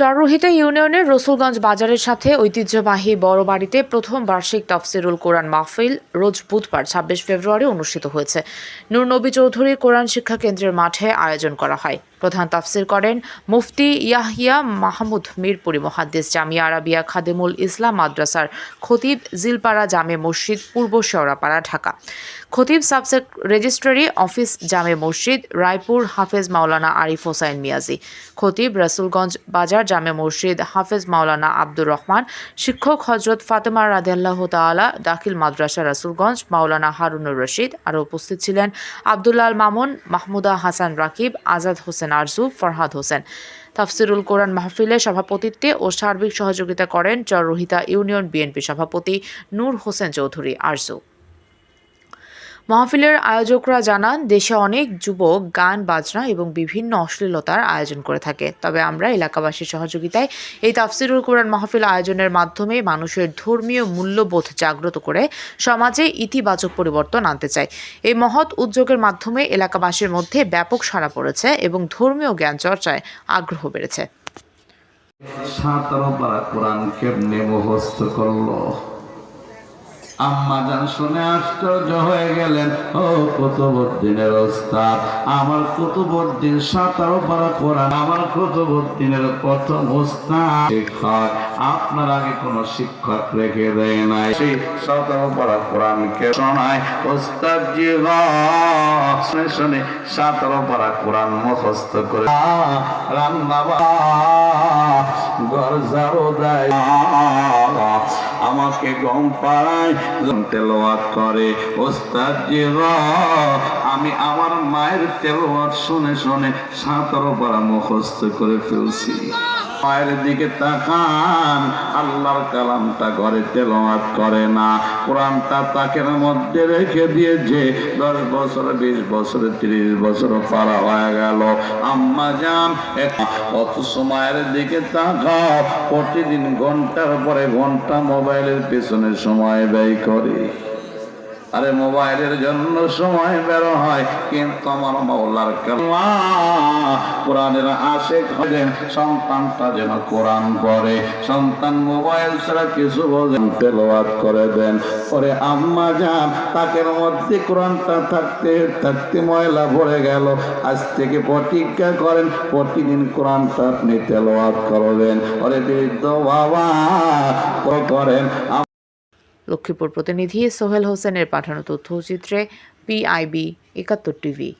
চররোহিতা ইউনিয়নের রসুলগঞ্জ বাজারের সাথে ঐতিহ্যবাহী বড় বাড়িতে প্রথম বার্ষিক তফসিরুল কোরআন মাহফিল রোজ বুধবার, ছাব্বিশ ফেব্রুয়ারি অনুষ্ঠিত হয়েছে। নূর নবী চৌধুরী কোরআন শিক্ষা কেন্দ্রের মাঠে আয়োজন করা হয়। প্রধান তাফসির করেন মুফতি ইয়াহিয়া মাহমুদ মিরপুরি মহাদ্দেস জামিয়া আরাবিয়া খাদেমুল ইসলাম মাদ্রাসার খতিব জিলপাড়া জামে মসজিদ পূর্ব শেওড়াপাড়া, ঢাকা। খতিব সাবসেট রেজিস্ট্রারি অফিস জামে মসজিদ রায়পুর হাফেজ মাওলানা আরিফ হোসাইন মিয়াজি। খতিব রাসুলগঞ্জ বাজার জামে মসজিদ হাফেজ মাওলানা আব্দুর রহমান। শিক্ষক হজরত ফাতেমা রাদিয়াল্লাহ তাআলা দাখিল মাদ্রাসা রাসুলগঞ্জ মাওলানা হারুনুর রশিদ। আরও উপস্থিত ছিলেন আবদুল্লাল মামুন, মাহমুদা হাসান রাকিব, আজাদ হোসেন আরজু, ফরহাদ হোসেন। তাফসিরুল কোরআন মাহফিলে সভাপতিত্বে ও সার্বিক সহযোগিতা করেন চররোহিতা ইউনিয়ন বিএনপি সভাপতি নূর হোসেন চৌধুরী আরজু। মাহফিলের আয়োজকরা জানান, দেশে অনেক যুবক গান, বাজনা এবং বিভিন্ন অশ্লীলতার আয়োজন করে থাকে। তবে আমরা এলাকাবাসীর সহযোগিতায় এই তাফসিরুল কোরআন মাহফিল আয়োজনের মাধ্যমে মানুষের ধর্মীয় মূল্যবোধ জাগ্রত করে সমাজে ইতিবাচক পরিবর্তন আনতে চাই। এই মহৎ উদ্যোগের মাধ্যমে এলাকাবাসীর মধ্যে ব্যাপক সাড়া পড়েছে এবং ধর্মীয় জ্ঞান চর্চায় আগ্রহ বেড়েছে। আম্মা জান শুনে আশ্চর্য হয়ে গেলেন, ও কুতুবুদ্দিনের ওস্তাদ, আমার কুতুবুদ্দিন সাঁতারো পারা কোরআন, আমার কুতুবুদ্দিনের প্রথম ওস্তাদ। শিক্ষক, আপনার আগে কোনো শিক্ষক রেখে দেয় নাই। সেই সাঁতারো পারা কোরআনকে শোনায়? ওস্তাদ জি শুনে শুনে সাঁতারো পারা কোরআন মুখস্থ করে রান্না ঘর ঝাড়ু দেয়। আমাকে গম পায় তেলোয়াত করে। ওস্তাদ আমি আমার মায়ের তেলোয়াত শুনে শুনে সাঁতারো পারা মুখস্থ করে ফেলছি। মায়ের দিকে তাকান, আল্লাহর কালামটা ঘরে তেলাওয়াত করে না। কোরআনটা তাকের মধ্যে রেখে দিয়েছে, দশ বছর, বিশ বছর, তিরিশ বছর পারা হয়ে গেল। আম্মা যান অত সময়ের দিকে তাকাও, প্রতিদিন ঘণ্টার পরে ঘণ্টা মোবাইলের পেছনে সময় ব্যয় করে। আরে মোবাইলের জন্য সময় বের হয়, কিন্তু আমার মাওলার কোরআনের আশে হলেন সন্তানটা যেন কোরআন পড়ে। সন্তান মোবাইল ছাড়া কিছু বোঝেন করে দেন। ওরে আম্মা যান তাকের মধ্যে কোরআনটা থাকতে থাকতে ময়লা ভরে গেল। আজ থেকে প্রতিজ্ঞা করেন, প্রতিদিন কোরআনটা আপনি তেলাওয়াত করবেন ওরে বৃদ্ধ বাবা করেন। লক্ষ্মীপুর প্রতিনিধি সোহেল হোসেনের পাঠানো তথ্যচিত্রে পিআইবি একাত্তর টিভি।